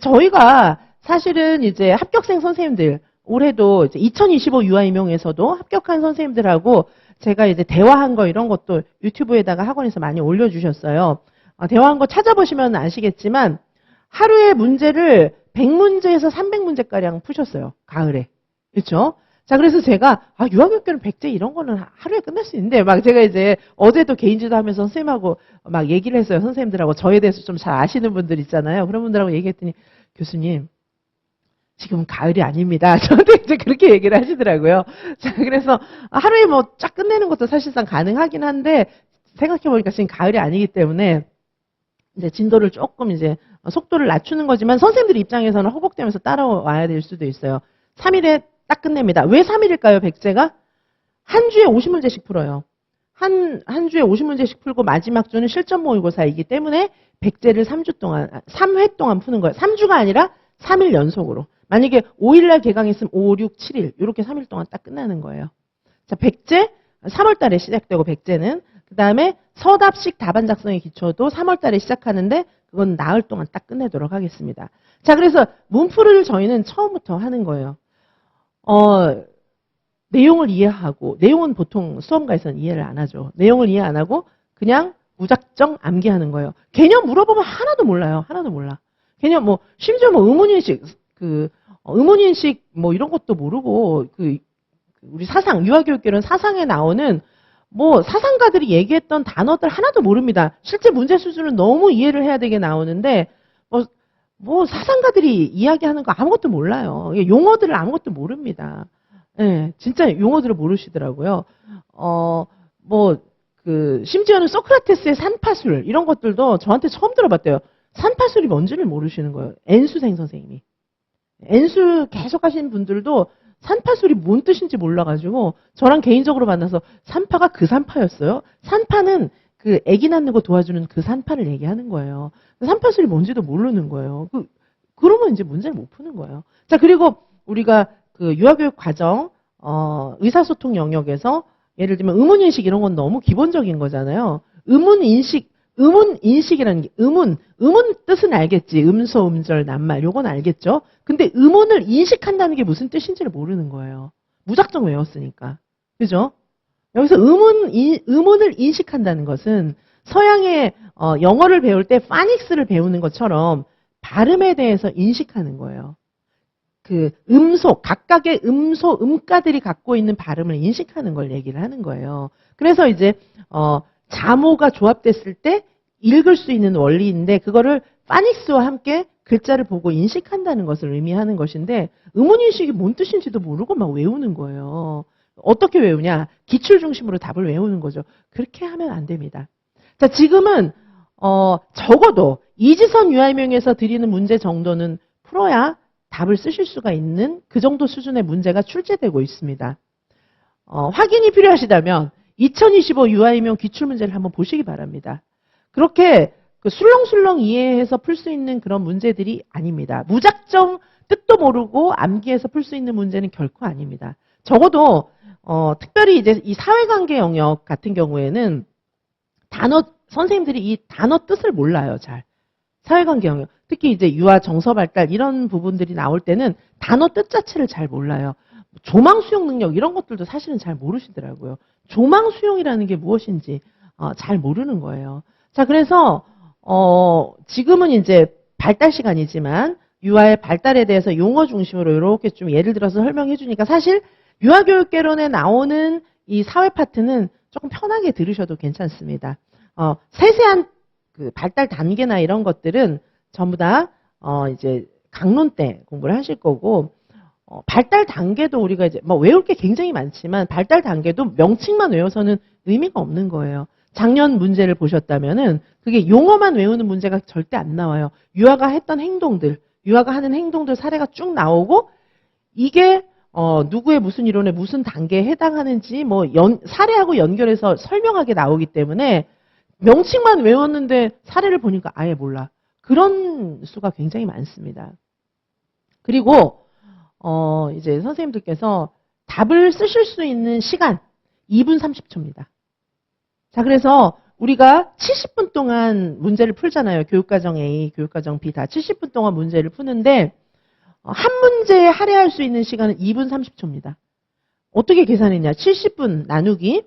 저희가 사실은 이제 합격생 선생님들 올해도 이제 2025 유아임용에서도 합격한 선생님들하고 제가 이제 대화한 거 이런 것도 유튜브에다가 학원에서 많이 올려주셨어요. 어, 대화한 거 찾아보시면 아시겠지만 하루에 문제를 100문제에서 300문제가량 푸셨어요. 가을에. 그렇죠? 자, 그래서 제가 아, 유아교육교는 100제 이런 거는 하루에 끝낼 수 있는데 막 제가 이제 어제도 개인지도 하면서 선생님하고 막 얘기를 했어요. 선생님들하고 저에 대해서 좀 잘 아시는 분들 있잖아요. 그런 분들하고 얘기했더니 교수님 지금은 가을이 아닙니다. 저한테 이제 그렇게 얘기를 하시더라고요. 자, 그래서 하루에 뭐 쫙 끝내는 것도 사실상 가능하긴 한데 생각해보니까 지금 가을이 아니기 때문에 이제 진도를 조금 이제 속도를 낮추는 거지만 선생님들 입장에서는 허걱대면서 따라와야 될 수도 있어요. 3일에 딱 끝냅니다. 왜 3일일까요, 백제가? 한 주에 50문제씩 풀어요. 한, 한 주에 50문제씩 풀고 마지막 주는 실전 모의고사이기 때문에 백제를 3주 동안, 3회 동안 푸는 거예요. 3주가 아니라 3일 연속으로. 만약에 5일날 개강했으면 5, 6, 7일. 이렇게 3일 동안 딱 끝나는 거예요. 자, 백제, 3월 달에 시작되고 백제는. 그 다음에 서답식 답안 작성의 기초도 3월 달에 시작하는데 그건 나흘 동안 딱 끝내도록 하겠습니다. 자, 그래서 문풀을 저희는 처음부터 하는 거예요. 어, 내용을 이해하고, 내용은 보통 수험가에서는 이해를 안 하죠. 내용을 이해 안 하고 그냥 무작정 암기하는 거예요. 개념 물어보면 하나도 몰라요. 하나도 몰라. 개념 뭐, 심지어 뭐 의문인식, 그, 어, 의문인식 뭐 이런 것도 모르고, 그, 우리 사상, 유아교육계는 사상에 나오는 뭐 사상가들이 얘기했던 단어들 하나도 모릅니다. 실제 문제 수준은 너무 이해를 해야 되게 나오는데 뭐, 뭐 사상가들이 이야기하는 거 아무것도 몰라요. 용어들을 아무것도 모릅니다. 예, 진짜 용어들을 모르시더라고요. 어, 뭐, 그, 심지어는 소크라테스의 산파술, 이런 것들도 저한테 처음 들어봤대요. 산파술이 뭔지를 모르시는 거예요. 엔수생 선생님이. 엔수 계속 하시는 분들도 산파술이 뭔 뜻인지 몰라가지고 저랑 개인적으로 만나서 산파가 그 산파였어요. 산파는 그 아기 낳는 거 도와주는 그 산파를 얘기하는 거예요. 산파술이 뭔지도 모르는 거예요. 그, 그러면 이제 문제를 못 푸는 거예요. 자, 그리고 우리가 그 유아교육 과정, 어, 의사소통 영역에서 예를 들면 의문인식 이런 건 너무 기본적인 거잖아요. 의문인식, 의문인식이라는 게, 의문, 의문 뜻은 알겠지. 음소, 음절, 낱말, 요건 알겠죠? 근데 의문을 인식한다는 게 무슨 뜻인지를 모르는 거예요. 무작정 외웠으니까. 그죠? 여기서 인, 의문을 인식한다는 것은 서양의 어, 영어를 배울 때 파닉스를 배우는 것처럼 발음에 대해서 인식하는 거예요. 그 음소, 각각의 음소, 음가들이 갖고 있는 발음을 인식하는 걸 얘기를 하는 거예요. 그래서 이제 어, 자모가 조합됐을 때 읽을 수 있는 원리인데 그거를 파닉스와 함께 글자를 보고 인식한다는 것을 의미하는 것인데 의문인식이 뭔 뜻인지도 모르고 막 외우는 거예요. 어떻게 외우냐? 기출 중심으로 답을 외우는 거죠. 그렇게 하면 안 됩니다. 자, 지금은 어, 적어도 이지선 유아명에서 드리는 문제 정도는 풀어야 답을 쓰실 수가 있는 그 정도 수준의 문제가 출제되고 있습니다. 어, 확인이 필요하시다면 2025 유아임용 기출문제를 한번 보시기 바랍니다. 그렇게 그 술렁술렁 이해해서 풀 수 있는 그런 문제들이 아닙니다. 무작정 뜻도 모르고 암기해서 풀 수 있는 문제는 결코 아닙니다. 적어도 어, 특별히 이제 이 사회관계 영역 같은 경우에는 단어 선생님들이 이 단어 뜻을 몰라요, 잘. 사회관계 영역. 특히 이제 유아 정서 발달 이런 부분들이 나올 때는 단어 뜻 자체를 잘 몰라요. 조망 수용 능력 이런 것들도 사실은 잘 모르시더라고요. 조망 수용이라는 게 무엇인지 어, 잘 모르는 거예요. 자, 그래서 어, 지금은 이제 발달 시간이지만 유아의 발달에 대해서 용어 중심으로 이렇게 좀 예를 들어서 설명해 주니까 사실 유아교육개론에 나오는 이 사회 파트는 조금 편하게 들으셔도 괜찮습니다. 어, 세세한 그 발달 단계나 이런 것들은 전부 다 어, 이제 강론 때 공부를 하실 거고 어, 발달 단계도 우리가 이제 뭐 외울 게 굉장히 많지만 발달 단계도 명칭만 외워서는 의미가 없는 거예요. 작년 문제를 보셨다면은 그게 용어만 외우는 문제가 절대 안 나와요. 유아가 했던 행동들, 유아가 하는 행동들 사례가 쭉 나오고 이게 어, 누구의 무슨 이론에 무슨 단계에 해당하는지 뭐 연, 사례하고 연결해서 설명하게 나오기 때문에 명칭만 외웠는데 사례를 보니까 아예 몰라. 그런 수가 굉장히 많습니다. 그리고 어, 이제 선생님들께서 답을 쓰실 수 있는 시간 2분 30초입니다. 자, 그래서 우리가 70분 동안 문제를 풀잖아요. 교육과정 A, 교육과정 B 다 70분 동안 문제를 푸는데 어, 한 문제에 할애할 수 있는 시간은 2분 30초입니다. 어떻게 계산했냐? 70분 나누기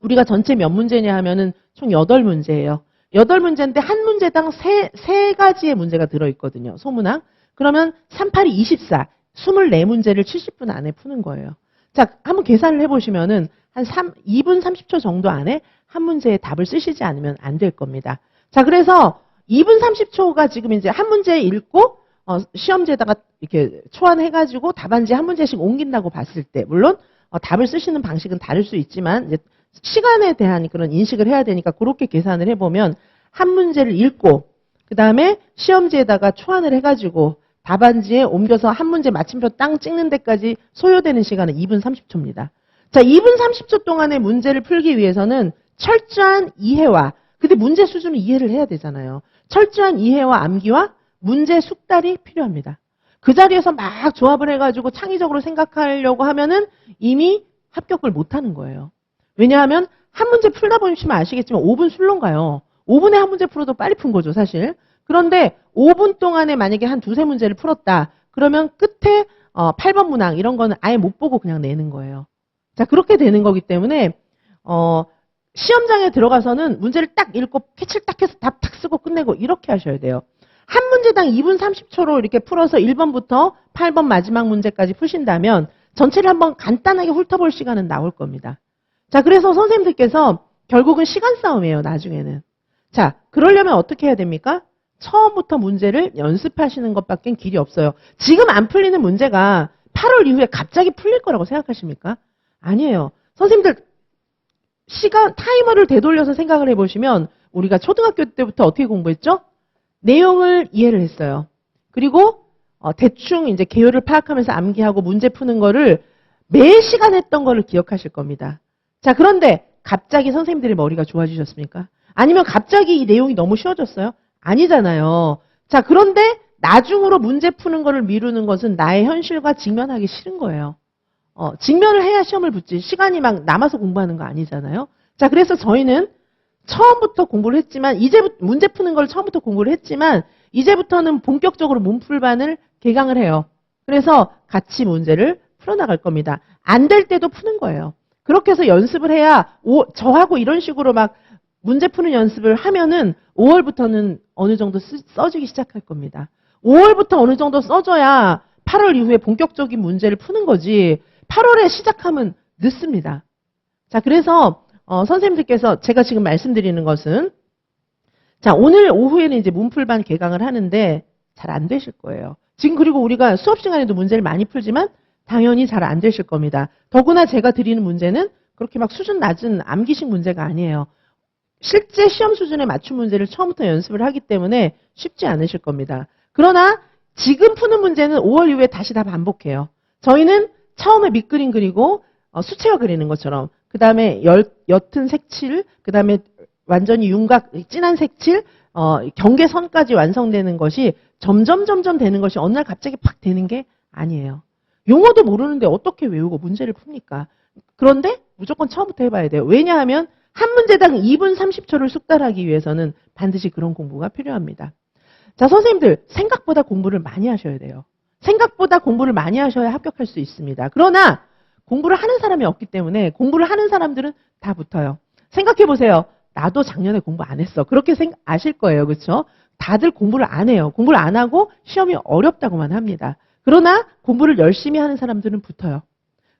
우리가 전체 몇 문제냐 하면은 총 8문제예요. 8문제인데 한 문제당 세, 세 가지의 문제가 들어있거든요. 소문항. 그러면 38이 24, 24문제를 70분 안에 푸는 거예요. 자, 한번 계산을 해보시면은 한 3, 2분 30초 정도 안에 한 문제의 답을 쓰시지 않으면 안 될 겁니다. 자, 그래서 2분 30초가 지금 이제 한 문제 읽고 어, 시험지에다가 이렇게 초안해가지고 답안지 한 문제씩 옮긴다고 봤을 때, 물론 어, 답을 쓰시는 방식은 다를 수 있지만 이제 시간에 대한 그런 인식을 해야 되니까 그렇게 계산을 해보면 한 문제를 읽고 그 다음에 시험지에다가 초안을 해가지고 답안지에 옮겨서 한 문제 마침표 땅 찍는 데까지 소요되는 시간은 2분 30초입니다. 자, 2분 30초 동안의 문제를 풀기 위해서는 철저한 이해와 근데 문제 수준을 이해를 해야 되잖아요. 철저한 이해와 암기와 문제 숙달이 필요합니다. 그 자리에서 막 조합을 해가지고 창의적으로 생각하려고 하면은 이미 합격을 못하는 거예요. 왜냐하면 한 문제 풀다 보시면 아시겠지만 5분 술렁 가요. 5분에 한 문제 풀어도 빨리 푼 거죠, 사실. 그런데 5분 동안에 만약에 한 두세 문제를 풀었다. 그러면 끝에 어, 8번 문항 이런 거는 아예 못 보고 그냥 내는 거예요. 자, 그렇게 되는 거기 때문에 어, 시험장에 들어가서는 문제를 딱 읽고 캐치를 딱 해서 답탁 쓰고 끝내고 이렇게 하셔야 돼요. 한 문제당 2분 30초로 이렇게 풀어서 1번부터 8번 마지막 문제까지 푸신다면 전체를 한번 간단하게 훑어볼 시간은 나올 겁니다. 자, 그래서 선생님들께서 결국은 시간 싸움이에요, 나중에는. 자, 그러려면 어떻게 해야 됩니까? 처음부터 문제를 연습하시는 것밖에 길이 없어요. 지금 안 풀리는 문제가 8월 이후에 갑자기 풀릴 거라고 생각하십니까? 아니에요. 선생님들 시간 타이머를 되돌려서 생각을 해보시면 우리가 초등학교 때부터 어떻게 공부했죠? 내용을 이해를 했어요. 그리고 어, 대충 이제 개요를 파악하면서 암기하고 문제 푸는 거를 매 시간 했던 거를 기억하실 겁니다. 자, 그런데 갑자기 선생님들의 머리가 좋아지셨습니까? 아니면 갑자기 이 내용이 너무 쉬워졌어요? 아니잖아요. 자, 그런데 나중으로 문제 푸는 거를 미루는 것은 나의 현실과 직면하기 싫은 거예요. 어, 직면을 해야 시험을 붙지. 시간이 막 남아서 공부하는 거 아니잖아요. 자, 그래서 저희는 처음부터 공부를 했지만, 이제부터, 문제 푸는 걸 처음부터 공부를 했지만, 이제부터는 본격적으로 문풀반을 개강을 해요. 그래서 같이 문제를 풀어나갈 겁니다. 안 될 때도 푸는 거예요. 그렇게 해서 연습을 해야, 오, 저하고 이런 식으로 막 문제 푸는 연습을 하면은 5월부터는 어느 정도 쓰- 써지기 시작할 겁니다. 5월부터 어느 정도 써줘야 8월 이후에 본격적인 문제를 푸는 거지. 8월에 시작하면 늦습니다. 자, 그래서 어, 선생님들께서 제가 지금 말씀드리는 것은 자, 오늘 오후에는 이제 문풀반 개강을 하는데 잘 안 되실 거예요. 지금 그리고 우리가 수업 시간에도 문제를 많이 풀지만 당연히 잘 안 되실 겁니다. 더구나 제가 드리는 문제는 그렇게 막 수준 낮은 암기식 문제가 아니에요. 실제 시험 수준에 맞춘 문제를 처음부터 연습을 하기 때문에 쉽지 않으실 겁니다. 그러나 지금 푸는 문제는 5월 이후에 다시 다 반복해요. 저희는 처음에 밑그림 그리고 어, 수채화 그리는 것처럼 그 다음에 옅은 색칠, 그 다음에 완전히 윤곽 진한 색칠, 어, 경계선까지 완성되는 것이 점점 점점 되는 것이 어느 날 갑자기 팍 되는 게 아니에요. 용어도 모르는데 어떻게 외우고 문제를 풉니까? 그런데 무조건 처음부터 해봐야 돼요. 왜냐하면 한 문제당 2분 30초를 숙달하기 위해서는 반드시 그런 공부가 필요합니다. 자, 선생님들, 생각보다 공부를 많이 하셔야 돼요. 생각보다 공부를 많이 하셔야 합격할 수 있습니다. 그러나 공부를 하는 사람이 없기 때문에 공부를 하는 사람들은 다 붙어요. 생각해 보세요. 나도 작년에 공부 안 했어. 그렇게 생각, 아실 거예요. 그렇죠? 다들 공부를 안 해요. 공부를 안 하고 시험이 어렵다고만 합니다. 그러나 공부를 열심히 하는 사람들은 붙어요.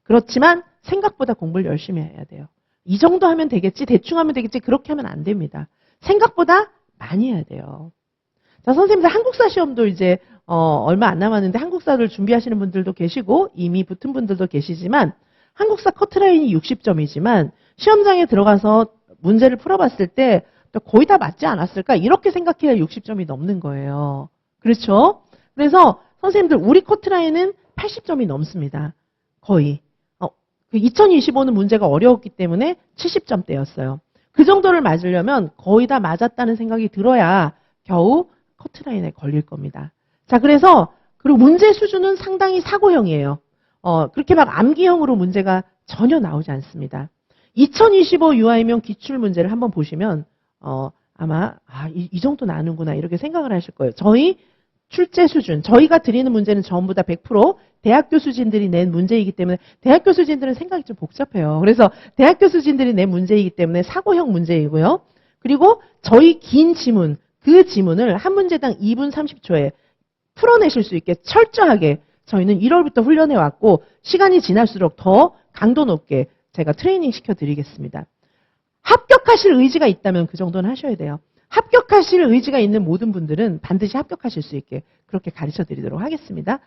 그렇지만 생각보다 공부를 열심히 해야 돼요. 이 정도 하면 되겠지, 대충 하면 되겠지, 그렇게 하면 안 됩니다. 생각보다 많이 해야 돼요. 자, 선생님들 한국사 시험도 이제 어, 얼마 안 남았는데 한국사를 준비하시는 분들도 계시고 이미 붙은 분들도 계시지만 한국사 커트라인이 60점이지만 시험장에 들어가서 문제를 풀어봤을 때 거의 다 맞지 않았을까 이렇게 생각해야 60점이 넘는 거예요. 그렇죠? 그래서 선생님들 우리 커트라인은 80점이 넘습니다. 거의. 어, 2025는 문제가 어려웠기 때문에 70점대였어요. 그 정도를 맞으려면 거의 다 맞았다는 생각이 들어야 겨우 커트라인에 걸릴 겁니다. 자, 그래서 그리고 문제 수준은 상당히 사고형이에요. 어, 그렇게 막 암기형으로 문제가 전혀 나오지 않습니다. 2025 유아이명 기출 문제를 한번 보시면 어, 아마 아, 이, 이 정도 나는구나 이렇게 생각을 하실 거예요. 저희 출제 수준, 저희가 드리는 문제는 전부 다 100% 대학 교수진들이 낸 문제이기 때문에 대학 교수진들은 생각이 좀 복잡해요. 그래서 대학 교수진들이 낸 문제이기 때문에 사고형 문제이고요. 그리고 저희 긴 지문, 그 지문을 한 문제당 2분 30초에 풀어내실 수 있게 철저하게 저희는 1월부터 훈련해 왔고 시간이 지날수록 더 강도 높게 제가 트레이닝 시켜 드리겠습니다. 합격하실 의지가 있다면 그 정도는 하셔야 돼요. 합격하실 의지가 있는 모든 분들은 반드시 합격하실 수 있게 그렇게 가르쳐 드리도록 하겠습니다.